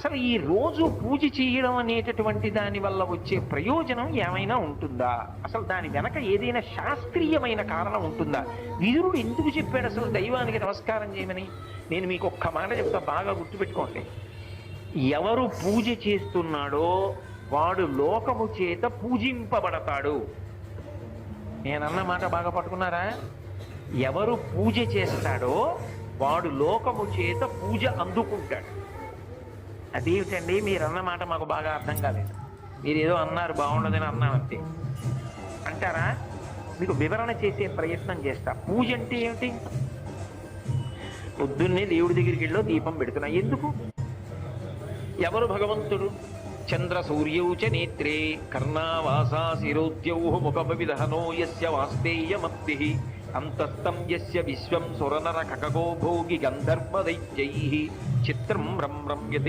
అసలు ఈ రోజు పూజ చేయడం అనేటటువంటి దాని వల్ల వచ్చే ప్రయోజనం ఏమైనా ఉంటుందా? అసలు దాని వెనక ఏదైనా శాస్త్రీయమైన కారణం ఉంటుందా? విదురుడు ఎందుకు చెప్పాడు అసలు దైవానికి నమస్కారం చేయమని? నేను మీకు ఒక్క మాట చెప్తా బాగా గుర్తుపెట్టుకోండి. ఎవరు పూజ చేస్తున్నాడో వాడు లోకము చేత పూజింపబడతాడు. నేనన్న మాట బాగా పట్టుకున్నారా? ఎవరు పూజ చేస్తాడో వాడు లోకము చేత పూజ అందుకుంటాడు. అదేమిటండి మీరు అన్న మాట మాకు బాగా అర్థం కాలేదు. మీరు ఏదో అన్నారు బాగుండదని అన్నామంతే అంటారా? మీకు వివరణ చేసే ప్రయత్నం చేస్తా. పూజ అంటే ఏమిటి? పొద్దున్నే దేవుడి దగ్గరికి వెళ్ళో దీపం పెడుతున్నా. ఎందుకు? ఎవరు భగవంతుడు? చంద్ర సూర్యౌ చ నేత్రే కర్ణావాసా శిరోద్యౌ ముఖమిదహనో యస్య వాస్తేయమప్తి అంతస్తం యస్య విశ్వం సురనర కకగో భోగి గంధర్వదైత్యై చిత్రం రం రమ్యతే